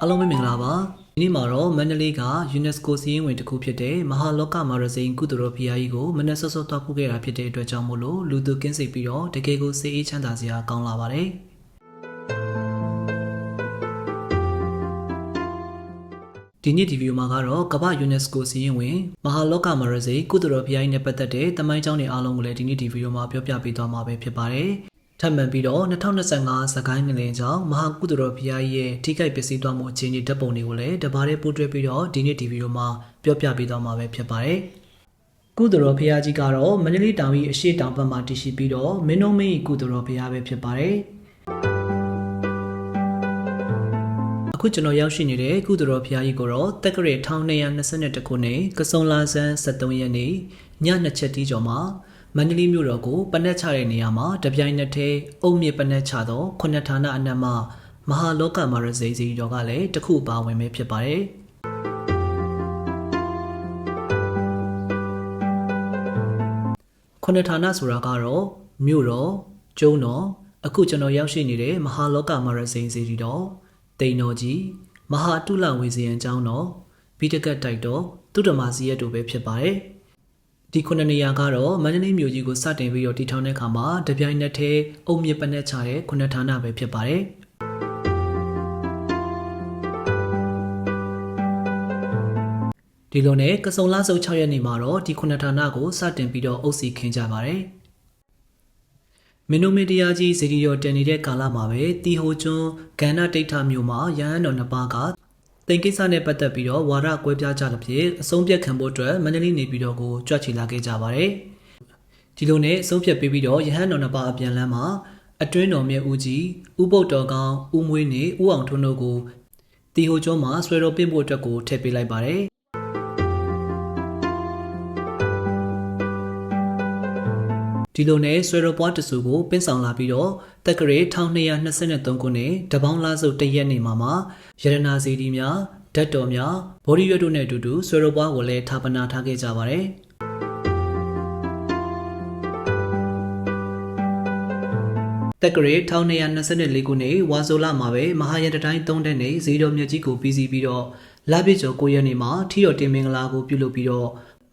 အားလုံးပဲမင်္ဂလာပါဒီနေ့မှာတော့မန္တလေးက UNESCO စီးရင်ဝင်တစ်ခုဖြစ်တဲ့မဟာလောကမာရစိန်ကုသိုလ်တော်ဖရာကြီးကိုမနက်စောစောတောက်ဖို့ခဲ့တာဖြစ်တဲ့အတွက်ကြောင့်မို့လို့လူသူကင်းစိတ်ပြီးတော့တကယ်ကိုစိတ်အေးချမ်းသာစရာကောင်းလာပါတယ်ဒီနေ့ဒီဗီဒီယိုမှာကတော့ကမ္ဘာ UNESCO စီးရင်ဝင်မဟာလောကမာရစိန်ကုသိုလ်တော်ဖရာကြီးနဲ့ပတ်သက်တဲ့တမိုင်းကြောင်းတွေအားလုံးကိုလည်းဒီနေ့ဒီဗီဒီယိုမှာပြောပြပေးသွားမှာပဲဖြစ်ပါတယ် ထပ်မံပြီးတော့2025စကိုင်းငလင်ကြောင့်မဟာကုသိုလ်တော်ဘုရားကြီးရဲ့ထိခိုက်ပျက်စီးသွားမှုအခြေအနေဓာတ်ပုံတွေကိုလည်းတပါးတည်းပို့တွဲပြီးတော့ဒီနေ့ဒီဗီဒီယိုမှာပြောပြပေးသွားမှာပဲဖြစ်ပါတယ်။ကုသိုလ်တော်ဘုရားကြီးကတော့မန္တလေးတောင်ကြီးအရှိတောင်ဘက်မှာတည်ရှိပြီးတော့မင်းတို့မင်းကုသိုလ်တော်ဘုရားပဲဖြစ်ပါတယ်။အခုကျွန်တော်ရောက်ရှိနေတဲ့ကုသိုလ်တော်ဘုရားကြီးကိုတော့တက္ကရာ1222ခုနှစ်ကစုံလာဆန်း73ရက်နေ့ည2ချက်တီးကျော်မှာ မန္တလေးမြို့တော်ကိုပနက်ချတဲ့နေရာမှာတပြိုင်နက်တည်းအုံမြင့်ပနက်ချသောခုနှစ်ဌာနအနက်မှမဟာလောကမာရဇေစီတော်ကလည်းတစ်ခုပါဝင်ပဲဖြစ်ပါတယ်ခုနှစ်ဌာနဆိုတာကတော့မြို့တော်ကျုံတော်အခုကျွန်တော်ရောက်ရှိနေတဲ့မဟာလောကမာရဇေစီတော်တိန်တော်ကြီးမဟာတုလဝေစီယံကျောင်းတော်ဘိတကတ်တိုက်တော်တုဒ္ဓမာစီရက်တို့ပဲဖြစ်ပါတယ် ဒီခုနှစ်နေရာကတော့မန္တလေးမြို့ကြီးကိုစတင်ပြီးတော့တည်ထောင်တဲ့အခါမှာတပြိုင်နက်တည်းအုံမြစ်ပနက်ချတဲ့ခုနှစ်ဌာနပဲဖြစ်ပါတယ်ဒီလိုနဲ့ကစုံလဆုပ်6ရက်နေ့မှာတော့ဒီခုနှစ်ဌာနကိုစတင်ပြီးတော့အုပ်စီခင်းကြပါတယ်မင်းတို့မီဒီယာကြီးဇီဒီယောတင်နေတဲ့ကာလမှာပဲတီဟိုကျွန်းကန္နာတိတ်ထမြို့မှာရဟန်းတော်နှစ်ပါးက တင်ကိစ္စနဲ့ပတ်သက်ပြီးတော့ဝါဒကွဲပြားကြသဖြင့်အဆုံးဖြတ်ခံဖို့အတွက်မန္တလေးနေပြည်တော်ကိုကြွချီလာခဲ့ကြပါတယ်။ဒီလိုနဲ့အဆုံးဖြတ်ပေးပြီးတော့ရဟန်းတော်နှစ်ပါးအပြန်လမ်းမှာအတွင်းတော်မြတ်ဦးကြီးဥပုတ်တော်ကောင်ဦးမွေးနေဦးအောင်ထွန်းတို့ကိုတီဟိုကျွန်းမှာဆွဲတော်ပင့်ဖို့အတွက်ကိုထည့်ပေးလိုက်ပါတယ်။ဒီလိုနဲ့ဆွေရပွားတဆူကိုပင်းဆောင်လာပြီးတော့ တက္ကရေ1223ခုနှစ်တပေါင်းလားစုပ်တရက်နေမှာမှာရတနာစီဒီများဓာတ်တော်များဘော်ဒီရွတ်တို့နဲ့အတူတူဆွေရပွားကိုလည်းဌာပနာထားခဲ့ကြပါတယ်တက္ကရေ1224ခုနှစ်ဝါဆိုလာမှာပဲမဟာရတတိုင်း၃တဲ့နေဇီတော်မြတ်ကြီးကိုပြီးစီးပြီးတော့လာပြည့်ကျော်9ရက်နေ့မှာထီတော်တင်မင်္ဂလာကိုပြုလုပ်ပြီးတော့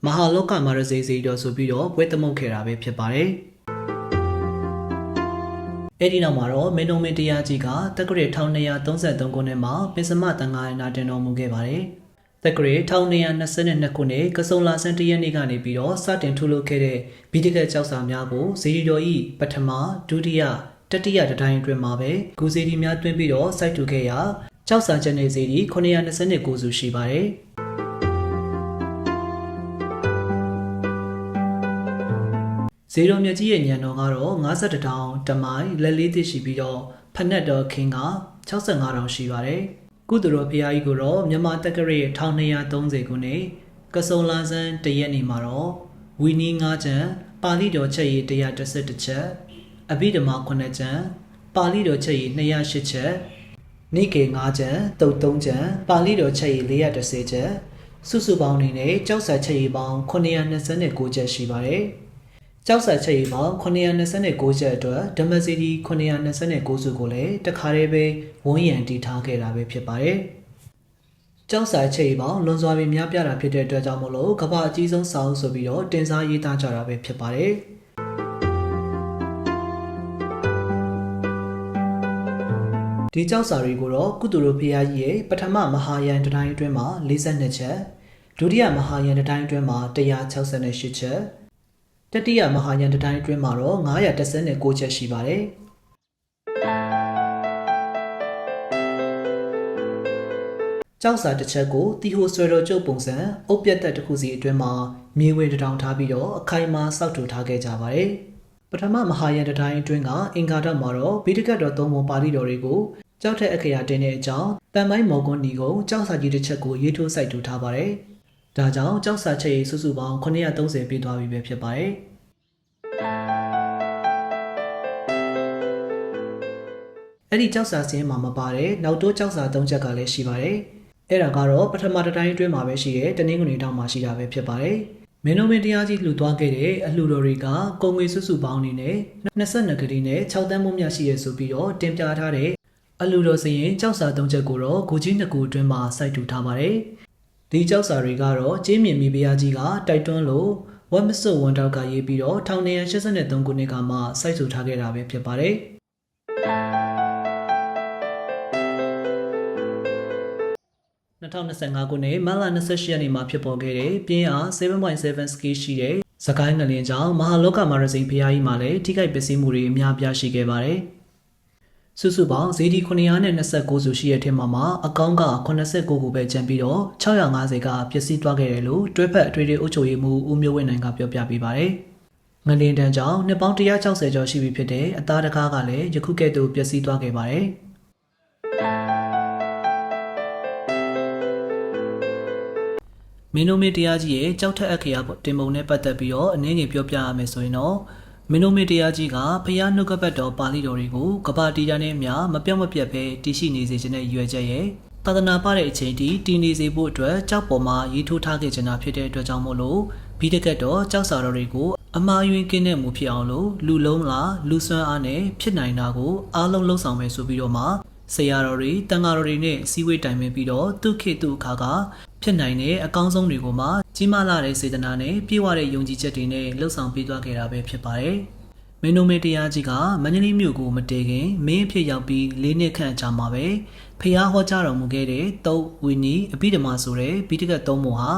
မဟာလောကမာရစေစီတော်ဆိုပြီးတော့ပွဲသမုတ်ခဲ့တာပဲဖြစ်ပါတယ်။ အဲ့ဒီနောက်မှာတော့မင်းတို့မင်းတရားကြီးကတက္ကရာ1233ခုနှစ်မှာပင်စမတန်ခါရနာတင်တော်မူခဲ့ပါတယ်။တက္ကရာ1222ခုနှစ်ကစုံလာဆန်းတရက်နေ့ကနေပြီးတော့စတင်ထုတ်လုပ်ခဲ့တဲ့ဗီဒီကက်ကြောက်စာများကိုဇီရီတော်ဤပထမဒုတိယတတိယတတိုင်းအတွင်းမှာပဲဂူစီဒီများတွင်းပြီးတော့စိုက်ထူခဲ့ရာကြောက်စာချက်နေစီဒီ929စုရှိပါတယ်။ ဇေရောမြတ်ကြီးရဲ့ညံတော်ကတော့52တောင်တမိုင်လက်လေးသိရှိပြီးတော့ဖက်နက်တော်ခင်က65တောင်ရှိပါတယ်။ကုသိုလ်တော်ဘုရားကြီးကိုတော့မြန်မာတက္ကရာ1230ခုနှစ်ကစုံလာဆန်းတရက်နေ့မှာတော့ဝီနီး9ချံပါဠိတော်ချက်ရည်131ချက်အဘိဓမ္မာ9ချံပါဠိတော်ချက်ရည်208ချက်နိကေ9ချံတုတ်3ချံပါဠိတော်ချက်ရည်430ချက်စုစုပေါင်းအနေနဲ့ကြောက်စာချက်ရည်ပေါင်း929ချက်ရှိပါတယ်။ ကြောက်ဆက်ချက်ရီပေါင်း929ချက်အတွက်ဓမ္မစီဒီ929စုကိုလည်းတခါတည်းပဲဝန်းရံတည်ထားခဲ့တာပဲဖြစ်ပါတယ်။ကြောက်ဆက်ချက်ရီပေါင်းလွန်စွာပြီးများပြားတာဖြစ်တဲ့အတွက်ကြောင့်မလို့ကမ္ဘာအကြီးဆုံးစာအုပ်ဆိုပြီးတော့တင်စားရေးသားကြတာပဲဖြစ်ပါတယ်။ဒီကြောက်စာတွေကိုတော့ကုသိုလ်ဘုရားကြီးရဲ့ပထမမဟာယန်တတိုင်းအတွင်းမှာ42ချက်ဒုတိယမဟာယန်တတိုင်းအတွင်းမှာ168ချက် တတိယမဟာညာတတိုင်းအတွင်းမှာတော့939ချက်ရှိပါတယ်။ကြောက်စာတစ်ချက်ကိုတီဟိုဆွဲတော်ကျုပ်ပုံစံအုပ်ပြတ်သက်တစ်ခုစီအတွင်းမှာမြေဝေတထောင်ထားပြီးတော့အခိုင်အမာစောက်ထူထားခဲ့ကြပါတယ်။ပထမမဟာယန်တတိုင်းအတွင်းကအင်္ဂါဓာတ်မှာတော့ဗိဒကတ်တော်သုံးပုံပါဠိတော်တွေကိုကြောက်တဲ့အခရာတင်တဲ့အကြောင်းတန်ပိုင်းမော်ကွန်ဒီကိုကြောက်စာကြီးတစ်ချက်ကိုရေးထိုးစိုက်ထူထားပါတယ်။ ဒါကြောင့်ကြောက်စာချက်ရေးစုစုပေါင်း930ပြည့်သွားပြီပဲဖြစ်ပါတယ်။အဲ့ဒီကြောက်စာစင်းမှာမပါတဲ့နောက်တိုးကြောက်စာ၃ချက်ကလည်းရှိပါတယ်။အဲ့ဒါကတော့ပထမတစ်တိုင်းအတွင်းမှာပဲရှိတဲ့တနင်္ဂနွေတောင်မှာရှိတာပဲဖြစ်ပါတယ်။မင်းတို့မင်းတရားကြီးလှူသွားခဲ့တဲ့အလှူတော်တွေကကုံငွေစုစုပေါင်းနေနဲ့22ကလေးနဲ့6တန်းမိုးမြရှိရဆိုပြီးတော့တင်ပြထားတဲ့အလူတော်စရင်ကြောက်စာ၃ချက်ကိုတော့ဂူကြီးနှစ်ခုအတွင်းမှာစိုက်ထူထားပါတယ်။ ဒီကြောက်စာတွေကတော့ကျင်းမြင့်မိဖုရားကြီးကတိုက်တွန်းလို့ဝက်မစွဝန်တောက်ကရေးပြီးတော့1983ခုနှစ်ကမှစိုက်ထူထားခဲ့တာပဲဖြစ်ပါတယ်။2025ခုနှစ်မတ်လ28ရက်နေ့မှာဖြစ်ပေါ်ခဲ့တဲ့ပြင်းအား7.7 scale ရှိတဲ့စကိုင်းငလင်ကြောင့်မဟာလောကမာရစိန်ဖျားကြီးမှာလည်းထိခိုက်ပျက်စီးမှုတွေအများပြားရှိခဲ့ပါတယ်။ စုစုပေါင်းဇေဒီ929စုရှိတဲ့ထက်မှာမှအကောင့်က89ခုပဲကျန်ပြီးတော့650ကပျက်စီးသွားခဲ့တယ်လို့တွဲဖက်အထွေထွေအုပ်ချုပ်ရေးမှူးဦးမျိုးဝင်းနိုင်ကပြောပြပေးပါတယ်။ငလင်တန်းကြောင့်နှစ်ပေါင်း160ကျော်ရှိပြီဖြစ်တဲ့အသားတကားကလည်းယခုကဲ့သို့ပျက်စီးသွားခဲ့ပါတယ်။မင်းတို့မေတရားကြီးရဲ့ကြောက်ထက်အခရာတင်ပုံနဲ့ပတ်သက်ပြီးတော့အနည်းငယ်ပြောပြရမယ်ဆိုရင်တော့ မင်းတို့မေတရားကြီးကဖျားနှုတ်ကပတ်တော်ပါဠိတော်တွေကိုကပ္ပတီးရနဲ့အမျှမပြောင်းမပြတ်ပဲတည်ရှိနေစေခြင်းနဲ့ရွယ်ချက်ရဲ့သာသနာပတဲ့အချိန်ထိတည်နေစေဖို့အတွက်ကြောက်ပေါ်မှာရေးထိုးထားခဲ့ခြင်းတာဖြစ်တဲ့အတွက်ကြောင့်မို့လို့ဘီတကတ်တော်ကြောက်စာတော်တွေကိုအမှားယွင်းကင်းတဲ့မှုဖြစ်အောင်လို့လူလုံးလားလူစွမ်းအားနဲ့ဖြစ်နိုင်တာကိုအားလုံးလှုံ့ဆော်မယ်ဆိုပြီးတော့မှဆရာတော်တွေတန်ဃာတော်တွေနဲ့စီဝေးတိုင်ပင်ပြီးတော့သူခေသူအခါက ဖြစ်နိုင်တဲ့အကောင်းဆုံးတွေကိုမှကြီးမားလာတဲ့စေတနာနဲ့ပြည့်ဝတဲ့ယုံကြည်ချက်တွေနဲ့လှုပ်ဆောင်ပေးသွားခဲ့တာပဲဖြစ်ပါတယ်။မင်းတို့မေတရားကြီးကမန္တလေးမြို့ကိုမတည်ခင်မင်းအဖြစ်ရောက်ပြီး၄နှစ်ခန့်ကြာမှာပဲဖျားဟောကြားတော်မူခဲ့တဲ့တုတ်ဝီနီအပိဓမ္မာဆိုတဲ့ဘိတကတ်သုံးပုံဟာ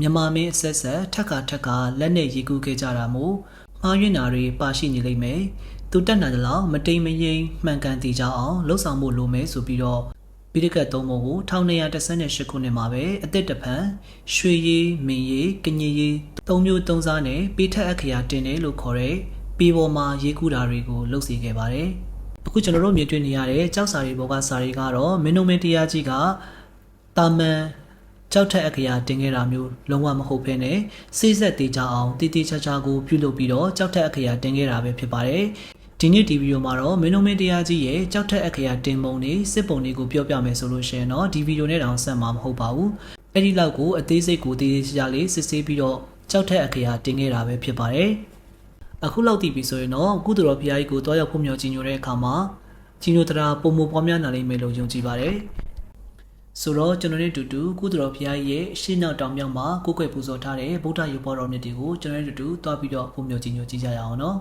မြန်မာမင်းအဆက်ဆက်ထက်ခါထက်ခါလက်နဲ့ရေကူးခဲ့ကြတာမို့မှားယွင်းတာတွေပါရှိနေလိမ့်မယ်။သူတက်နိုင်တဲ့လောက်မတိမ်မယိမ်မှန်ကန်တည်ကြအောင်လှုပ်ဆောင်ဖို့လိုမယ်ဆိုပြီးတော့ ပိဋကတ်သုံးပုံကို1218ခုနှစ်မှာပဲအသက်တဖန်ရွှေရည်မင်းရည်ကညည်ရည်သုံးမျိုးသုံးစားနဲ့ပိထက်အခရာတင်တယ်လို့ခေါ်တဲ့ပေပေါ်မှာရေးကူးတာတွေကိုလုပ်စီခဲ့ပါတယ်။အခုကျွန်တော်တို့မြင်တွေ့နေရတဲ့ကြောက်စာရီဘောကစာရီကတော့မင်းတို့မင်းတရားကြီးကတာမန်ကြောက်ထက်အခရာတင်ခဲ့တာမျိုးလုံးဝမဟုတ်ဘဲနဲ့စိစက်တေးကြအောင်တည်တည်ချာချာကိုပြုလုပ်ပြီးတော့ကြောက်ထက်အခရာတင်ခဲ့တာပဲဖြစ်ပါတယ်။ ဒီနေ့ဒီဗီဒီယိုမှာတော့မင်းတို့မင်းတရားကြီးရဲ့ကြောက်ထက်အခရာတင်ပုံတွေစစ်ပုံတွေကိုပြောပြမယ်ဆိုလို့ရှိရင်တော့ဒီဗီဒီယိုနဲ့တောင်ဆက်မှာမဟုတ်ပါဘူး။အဲ့ဒီလောက်ကိုအသေးစိတ်ကိုတည်တည်ချာချာလေးစစ်ဆေးပြီးတော့ကြောက်ထက်အခရာတင်ခဲ့တာပဲဖြစ်ပါတယ်။အခုလောက်တည်ပြီဆိုရင်တော့ကုသိုလ်တော်ဘုရားကြီးကိုတွားရောက်ဖို့မျှော်ကြည်ညိုတဲ့အခါမှာကြည်ညိုတရားပုံမပွားများနိုင်လိမ့်မယ်လို့ယုံကြည်ပါတယ်။ဆိုတော့ကျွန်တော်တို့တူတူကုသတော်ဘုရားရဲ့ရှင်းနောက်တောင်မြောက်မှာကိုယ်ွယ်ပူဇော်ထားတဲ့ဗုဒ္ဓရုပ်ပေါ်တော်မြတ်တွေကိုကျွန်တော်တို့တူတူတွားပြီးတော့ပုံမျိုးကြည့်ညိုကြည့်ကြရအောင်နော်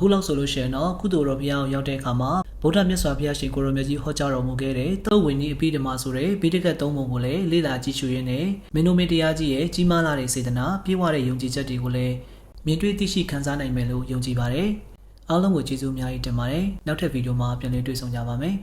အခုလောက်ဆိုလို့ရှိရင်တော့ကုသိုလ်တော်ဘုရားကိုရောက်တဲ့အခါမှာဗုဒ္ဓမြတ်စွာဘုရားရှင်ကိုရောမြတ်ကြီးဟောကြားတော်မူခဲ့တဲ့သုတ်ဝင်ကြီးအပိဓမ္မာဆိုတဲ့ဗိဒကတ်သုံးပုံကိုလည်းလေ့လာကြည့်ရှုရင်းနဲ့မင်းတို့မင်းတရားကြီးရဲ့ကြီးမားလာတဲ့စေတနာပြည့်ဝတဲ့ယုံကြည်ချက်တွေကိုလည်းမြင်တွေ့သိရှိခံစားနိုင်မယ်လို့ယုံကြည်ပါတယ်အားလုံးကိုကျေးဇူးအများကြီးတင်ပါတယ်နောက်ထပ်ဗီဒီယိုမှာပြန်လည်တွေ့ဆုံကြပါမယ်